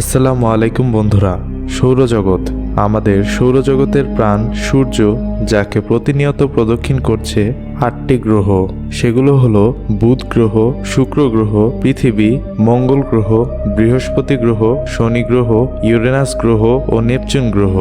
আসসালামু আলাইকুম বন্ধুরা, সৌরজগৎ আমাদের সৌরজগতের প্রাণ সূর্য, যাকে প্রতিনিয়ত প্রদক্ষিণ করছে আটটি গ্রহ। সেগুলো হলো বুধ গ্রহ, শুক্র গ্রহ, পৃথিবী, মঙ্গল গ্রহ, বৃহস্পতি গ্রহ, শনি গ্রহ, ইউরেনাস গ্রহ ও নেপচুন গ্রহ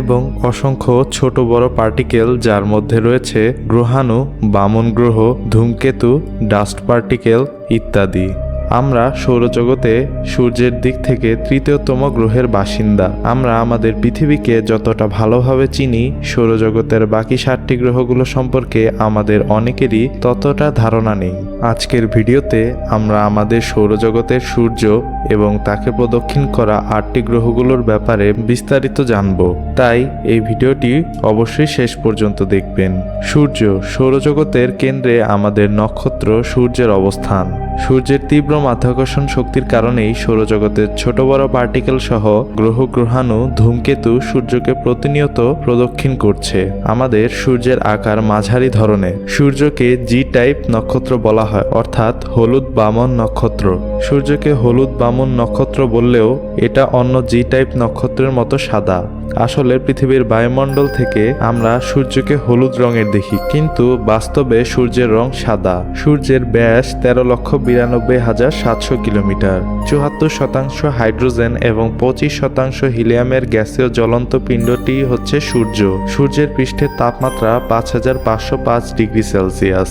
এবং অসংখ্য ছোট বড় পার্টিকেল যার মধ্যে রয়েছে গ্রহাণু, বামন গ্রহ, ধূমকেতু, ডাস্ট পার্টিকেল ইত্যাদি। আমরা সৌরজগতে সূর্যের দিক থেকে তৃতীয়তম গ্রহের বাসিন্দা। আমরা আমাদের পৃথিবীকে যতটা ভালোভাবে চিনি, সৌরজগতের বাকি সাতটি গ্রহগুলো সম্পর্কে আমাদের অনেকেরই ততটা ধারণা নেই। আজকের ভিডিওতে আমরা আমাদের সৌরজগতের সূর্য এবং তাকে প্রদক্ষিণ করা আটটি গ্রহগুলোর ব্যাপারে বিস্তারিত জানব। তাই এই ভিডিওটি অবশ্যই শেষ পর্যন্ত দেখবেন। সূর্য সৌরজগতের কেন্দ্রে আমাদের নক্ষত্র সূর্যের অবস্থান। সূর্যের তীব্র মাধ্যাকর্ষণ শক্তির কারণেই সৌরজগতের ছোট বড় পার্টিকেল সহ গ্রহ গ্রহাণু ধূমকেতু সূর্যকে প্রতিনিয়ত প্রদক্ষিণ করছে। আমাদের সূর্যের আকার মাঝারি ধরনের। সূর্যকে জি টাইপ নক্ষত্র বলা হয়, অর্থাৎ হলুদ বামন নক্ষত্র। সূর্যকে হলুদ বামন নক্ষত্র বললেও এটা অন্য জি টাইপ নক্ষত্রের মতো সাদা। আসলে পৃথিবীর বায়ুমণ্ডল থেকে আমরা সূর্যকে হলুদ রঙের দেখি, কিন্তু বাস্তবে সূর্যের রং সাদা। সূর্যের ব্যাস তেরো লক্ষ বিরানব্বই হাজার সাতশো কিলোমিটার। চুয়াত্তর শতাংশ হাইড্রোজেন এবং পঁচিশ শতাংশ হিলিয়ামের গ্যাসীয় জ্বলন্ত পিণ্ডটি হচ্ছে সূর্য। সূর্যের পৃষ্ঠের তাপমাত্রা পাঁচ হাজার পাঁচশো পাঁচ ডিগ্রি সেলসিয়াস।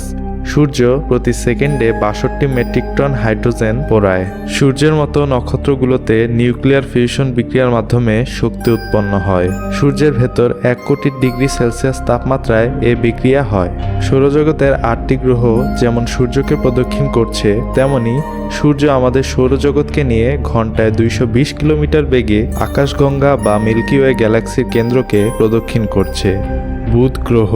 সূর্য প্রতি সেকেন্ডে বাষট্টি মেট্রিক টন হাইড্রোজেন পোড়ায়। সূর্যের মতো নক্ষত্রগুলোতে নিউক্লিয়ার ফিউশন বিক্রিয়ার মাধ্যমে শক্তি উৎপন্ন হয়। সূর্যের ভেতর এক কোটি ডিগ্রি সেলসিয়াস তাপমাত্রায় এ বিক্রিয়া হয়। সৌরজগতের আটটি গ্রহ যেমন সূর্যকে প্রদক্ষিণ করছে, তেমনি সূর্য আমাদের সৌরজগৎকে নিয়ে ঘন্টায় দুইশো বিশ কিলোমিটার বেগে আকাশগঙ্গা বা মিল্কি ওয়ে গ্যালাক্সির কেন্দ্রকে প্রদক্ষিণ করছে। বুধ গ্রহ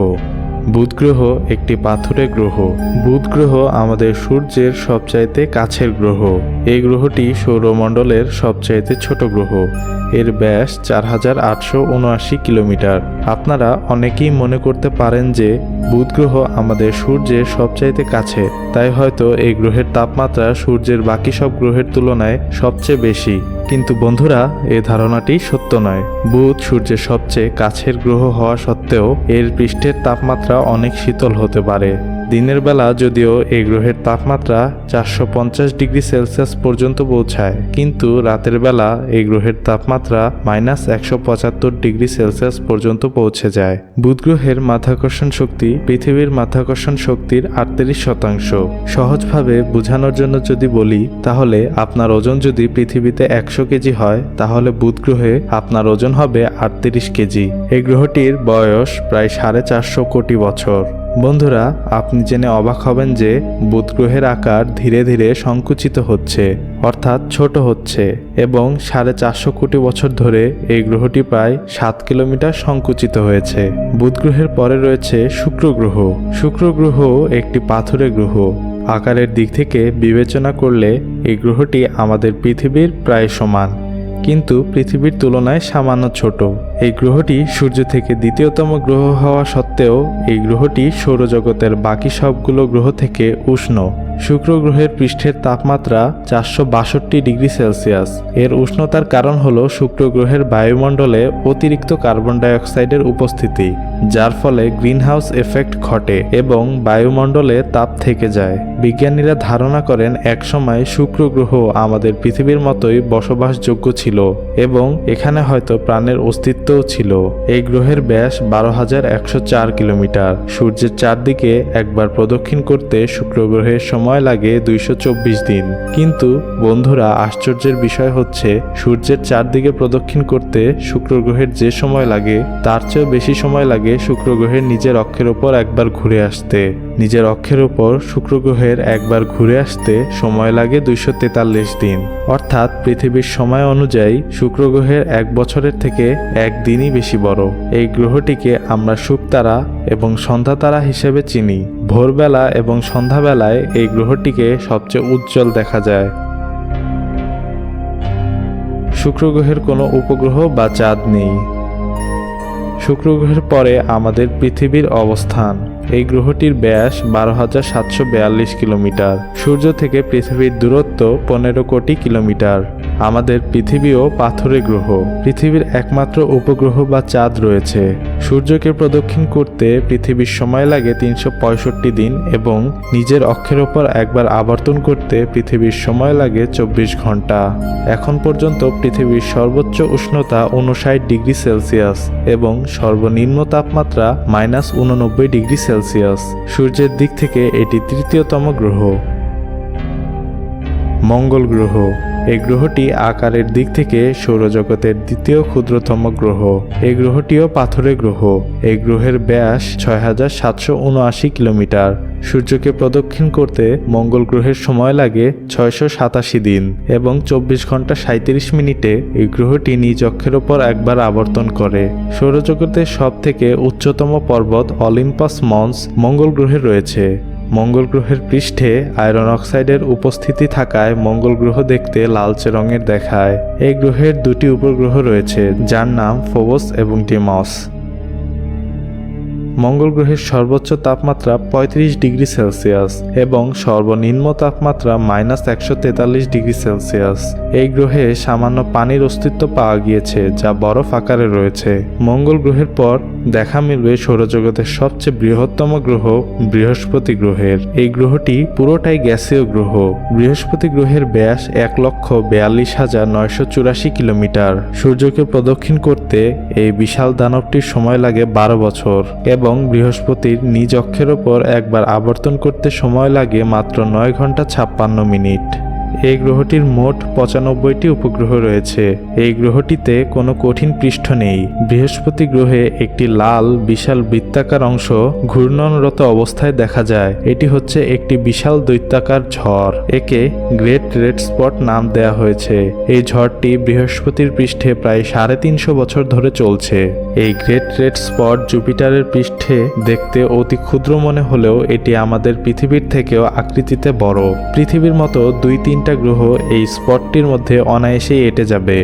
বুধ গ্রহ একটি পাথুরে গ্রহ। বুধ গ্রহ আমাদের সূর্যের সবচাইতে কাছের গ্রহ। এই গ্রহটি সৌরমণ্ডলের সবচাইতে ছোট গ্রহ। এর ব্যাস চার হাজার আটশো উনআশি কিলোমিটার। আপনারা অনেকেই মনে করতে পারেন যে বুধ গ্রহ আমাদের সূর্যের সবচাইতে কাছে। তাই হয়তো এই গ্রহের তাপমাত্রা সূর্যের বাকি সব গ্রহের তুলনায় সবচেয়ে বেশি। কিন্তু বন্ধুরা, এ ধারণাটি সত্য নয়। বুধ সূর্যের সবচেয়ে কাছের গ্রহ হওয়া সত্ত্বেও এর পৃষ্ঠের তাপমাত্রা অনেক শীতল হতে পারে। দিনের বেলা যদিও এই গ্রহের তাপমাত্রা চারশো পঞ্চাশ ডিগ্রি সেলসিয়াস পর্যন্ত পৌঁছায়, কিন্তু রাতের বেলা এই গ্রহের তাপমাত্রা মাইনাস একশো পঁচাত্তর ডিগ্রি সেলসিয়াস পর্যন্ত পৌঁছে যায়। বুধ গ্রহের মাধ্যাকর্ষণ শক্তি পৃথিবীর মাধ্যাকর্ষণ শক্তির আটত্রিশ শতাংশ। সহজভাবে বোঝানোর জন্য যদি বলি, তাহলে আপনার ওজন যদি পৃথিবীতে একশো কেজি হয়, তাহলে বুধ গ্রহে আপনার ওজন হবে আটত্রিশ কেজি। এই গ্রহটির বয়স প্রায় সাড়ে চারশো কোটি বছর। বন্ধুরা, আপনি জেনে অবাক হবেন যে বুধ গ্রহের আকার ধীরে ধীরে সংকুচিত হচ্ছে, অর্থাৎ ছোট হচ্ছে, এবং সাড়ে চারশো কোটি বছর ধরে এই গ্রহটি প্রায় সাত কিলোমিটার সংকুচিত হয়েছে। বুধ গ্রহের পরে রয়েছে শুক্র গ্রহ। শুক্র গ্রহ একটি পাথুরে গ্রহ। আকারের দিক থেকে বিবেচনা করলে এই গ্রহটি আমাদের পৃথিবীর প্রায় সমান। কিন্তু পৃথিবীর তুলনায় সামান্য ছোট। এই গ্রহটি সূর্য থেকে দ্বিতীয়তম গ্রহ হওয়া সত্ত্বেও এই গ্রহটি সৌরজগতের বাকি সবগুলো গ্রহ থেকে উষ্ণ। শুক্র গ্রহের পৃষ্ঠের তাপমাত্রা চারশো বাষট্টি ডিগ্রি সেলসিয়াস। এর উষ্ণতার কারণ হল শুক্র গ্রহের বায়ুমণ্ডলে অতিরিক্ত কার্বন ডাইঅক্সাইডের উপস্থিতি, যার ফলে গ্রিনহাউস এফেক্ট ঘটে এবং বায়ুমণ্ডলে তাপ থেকে যায়। বিজ্ঞানীরা ধারণা করেন, একসময় শুক্র গ্রহ আমাদের পৃথিবীর মতোই বসবাসযোগ্য ছিল এবং এখানে হয়তো প্রাণের অস্তিত্বও ছিল। এই গ্রহের ব্যাস বারো হাজার একশো চার কিলোমিটার। সূর্যের চারদিকে একবার প্রদক্ষিণ করতে শুক্র গ্রহের সময় লাগে দুইশো চব্বিশ দিন। কিন্তু, বন্ধুরা, আশ্চর্যের বিষয় হচ্ছে, সূর্যের চারদিকে প্রদক্ষিণ করতে শুক্র গ্রহের যে সময় লাগে, তার চেয়েও বেশি সময় লাগে শুক্র গ্রহের নিজের অক্ষের ওপর একবার ঘুরে আসতে। নিজের অক্ষের ওপর শুক্র গ্রহের একবার ঘুরে আসতে সময় লাগে দুইশো তেতাল্লিশ দিন। অর্থাৎ, পৃথিবীর সময় অনুযায়ী শুক্র গ্রহের এক বছরের থেকে একদিনই বেশি বড়। এই গ্রহটিকে আমরা শুকতারা এবং সন্ধ্যা তারা হিসেবে চিনি। ভোরবেলা এবং সন্ধ্যাবেলায় এই গ্রহটিকে সবচেয়ে উজ্জ্বল দেখা যায়। শুক্র গ্রহের কোনো উপগ্রহ বা চাঁদ নেই। শুক্র গ্রহের পরে আমাদের পৃথিবীর অবস্থান। এই গ্রহটির ব্যাস বারো হাজার সাতশো বিয়াল্লিশ কিলোমিটার। সূর্য থেকে পৃথিবীর দূরত্ব পনেরো কোটি কিলোমিটার। আমাদের পৃথিবীও পাথরে গ্রহ, পৃথিবীর একমাত্র উপগ্রহ বা চাঁদ রয়েছে। সূর্যকে প্রদক্ষিণ করতে পৃথিবীর সময় লাগে তিনশো পঁয়ষট্টি দিন এবং নিজের অক্ষের ওপর একবার আবর্তন করতে পৃথিবীর সময় লাগে চব্বিশ ঘণ্টা। এখন পর্যন্ত পৃথিবীর সর্বোচ্চ উষ্ণতা উনষাট ডিগ্রি সেলসিয়াস এবং সর্বনিম্ন তাপমাত্রা মাইনাস উননব্বই ডিগ্রি সেলসিয়াস। সূর্যের দিক থেকে এটি তৃতীয়তম গ্রহ। মঙ্গল গ্রহ। এই গ্রহটি আকারের দিক থেকে সৌরজগতের দ্বিতীয় ক্ষুদ্রতম গ্রহ। এই গ্রহটিও পাথরের গ্রহ। এই গ্রহের ব্যাস ছয় হাজার সাতশো উনআশি কিলোমিটার। সূর্যকে প্রদক্ষিণ করতে মঙ্গল গ্রহের সময় লাগে ছয়শো সাতাশি দিন এবং চব্বিশ ঘণ্টা সাঁত্রিশ মিনিটে এই গ্রহটি নিজ অক্ষের ওপর একবার আবর্তন করে। সৌরজগতের সব থেকে উচ্চতম পর্বত অলিম্পাস মন্স মঙ্গল গ্রহে রয়েছে। মঙ্গল গ্রহের পৃষ্ঠে আয়রন অক্সাইডের উপস্থিতি থাকায় মঙ্গল গ্রহ দেখতে লালচে রঙের দেখায়। এই গ্রহের দুটি উপগ্রহ রয়েছে, যার নাম ফোবস এবং ডিমস মঙ্গল গ্রহের সর্বোচ্চ তাপমাত্রা ৩৫ ডিগ্রি সেলসিয়াস এবং সর্বনিম্ন তাপমাত্রা মাইনাস একশো তেতাল্লিশ ডিগ্রি সেলসিয়াস। এই গ্রহে সামান্য পানির অস্তিত্ব পাওয়া গিয়েছে, যা বরফ আকারে রয়েছে। মঙ্গল গ্রহের পর দেখা মিলবে সৌরজগতের সবচেয়ে বৃহত্তম গ্রহ বৃহস্পতি গ্রহের। এই গ্রহটি পুরোটাই গ্যাসীয় গ্রহ। বৃহস্পতি গ্রহের ব্যাস এক লক্ষ বেয়াল্লিশ হাজার নয়শো চুরাশি কিলোমিটার। সূর্যকে প্রদক্ষিণ করতে এই বিশাল দানবটির সময় লাগে বারো বছর এবং বৃহস্পতির নিজ অক্ষের ওপর একবার আবর্তন করতে সময় লাগে মাত্র নয় ঘণ্টা ছাপ্পান্ন মিনিট। এই গ্রহটির মোট পঁচানব্বইটি উপগ্রহ রয়েছে। এই গ্রহটিতে কোনো কঠিন পৃষ্ঠ নেই। বৃহস্পতি গ্রহে একটি লাল, বিশাল বৃত্তাকার অংশ ঘূর্ণনরত অবস্থায় দেখা যায়। এটি হচ্ছে একটি বিশাল দৈত্যাকার ঝড়। একে গ্রেট রেড স্পট নাম দেয়া হয়েছে। এই ঝড়টি বৃহস্পতির পৃষ্ঠে প্রায় সাড়ে তিনশো বছর ধরে চলছে। এই গ্রেট রেড স্পট জুপিটারের পৃষ্ঠে দেখতে অতি ক্ষুদ্র মনে হলেও এটি আমাদের পৃথিবীর থেকেও আকৃতিতে বড়। পৃথিবীর মতো দুই তিনটা গ্রহ এই স্পটটির মধ্যে অনায়াসেই এঁটে যাবে।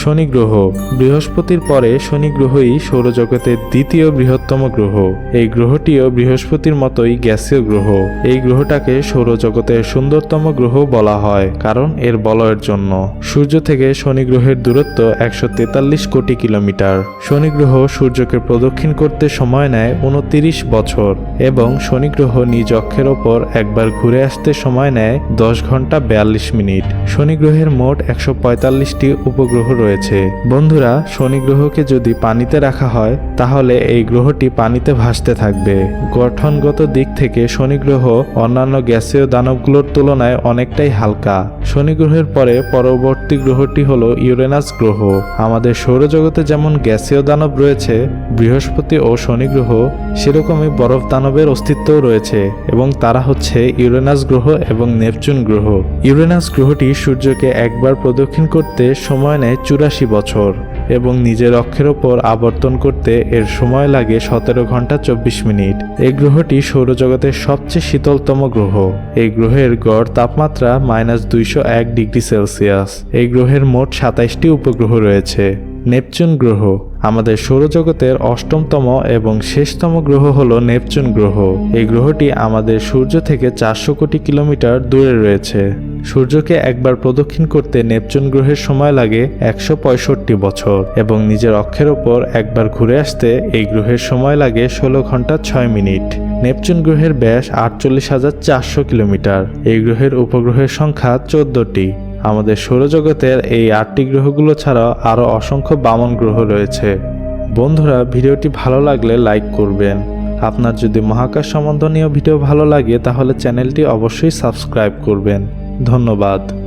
শনি গ্রহ বৃহস্পতির পরে শনি গ্রহই সৌরজগতের দ্বিতীয় বৃহত্তম গ্রহ। এই গ্রহটিও বৃহস্পতির মতোই গ্যাসীয় গ্রহ। এই গ্রহটাকে সৌরজগতের সুন্দরতম গ্রহ বলা হয়, কারণ এর বলয়ের জন্য। সূর্য থেকে শনি গ্রহের দূরত্ব একশো তেতাল্লিশ কোটি কিলোমিটার। শনি গ্রহ সূর্যকে প্রদক্ষিণ করতে সময় নেয় উনতিরিশ বছর এবং শনি গ্রহ নিজ অক্ষের ওপর একবার ঘুরে আসতে সময় নেয় দশ ঘণ্টা বিয়াল্লিশ মিনিট। শনি গ্রহের মোট একশো পঁয়তাল্লিশটি উপগ্রহ রয়েছে। বন্ধুরা শনি গ্রহকে যদি পানিতে রাখা হয়, তাহলে এই গ্রহটি পানিতে ভাসতে থাকবে। গঠনগত দিক থেকে শনি গ্রহ অন্যান্য গ্যাসীয় দানবগুলোর তুলনায় অনেকটাই হালকা। শনি গ্রহের পরে পরবর্তী গ্রহটি হলো ইউরেনাস গ্রহ। আমাদের সৌরজগতে যেমন গ্যাসীয় দানব রয়েছে, বৃহস্পতি ও শনি গ্রহ সেরকমই বরফ দানবের অস্তিত্বও রয়েছে এবং তারা হচ্ছে ইউরেনাস গ্রহ এবং নেপচুন গ্রহ। ইউরেনাস গ্রহটি সূর্যকে একবার প্রদক্ষিণ করতে সময় নেয় চুরাশি বছর, এবং নিজের অক্ষের ওপর আবর্তন করতে এর সময় লাগে সতেরো ঘণ্টা চব্বিশ মিনিট। এই গ্রহটি সৌরজগতের সবচেয়ে শীতলতম গ্রহ। এই গ্রহের গড় তাপমাত্রা মাইনাস দুইশো এক ডিগ্রি সেলসিয়াস। এই গ্রহের মোট সাতাইশটি উপগ্রহ রয়েছে। নেপচুন গ্রহ। আমাদের সৌরজগতের অষ্টমতম এবং শেষতম গ্রহ হল নেপচুন গ্রহ। এই গ্রহটি আমাদের সূর্য থেকে চারশো কোটি কিলোমিটার দূরে রয়েছে। সূর্যকে একবার প্রদক্ষিণ করতে নেপচুন গ্রহের সময় লাগে একশো পঁয়ষট্টি বছর এবং নিজের অক্ষের ওপর একবার ঘুরে আসতে এই গ্রহের সময় লাগে ষোলো ঘণ্টা ছয় মিনিট। নেপচুন গ্রহের ব্যাস আটচল্লিশ হাজার চারশো কিলোমিটার। এই গ্রহের উপগ্রহের সংখ্যা চোদ্দটি। আমাদের সৌরজগতের এই আটটি গ্রহগুলো ছাড়াও আরও অসংখ্য বামন গ্রহ রয়েছে। বন্ধুরা, ভিডিওটি ভালো লাগলে লাইক করবেন। আপনার যদি মহাকাশ সম্বন্ধনীয় ভিডিও ভালো লাগে, তাহলে চ্যানেলটি অবশ্যই সাবস্ক্রাইব করবেন। ধন্যবাদ।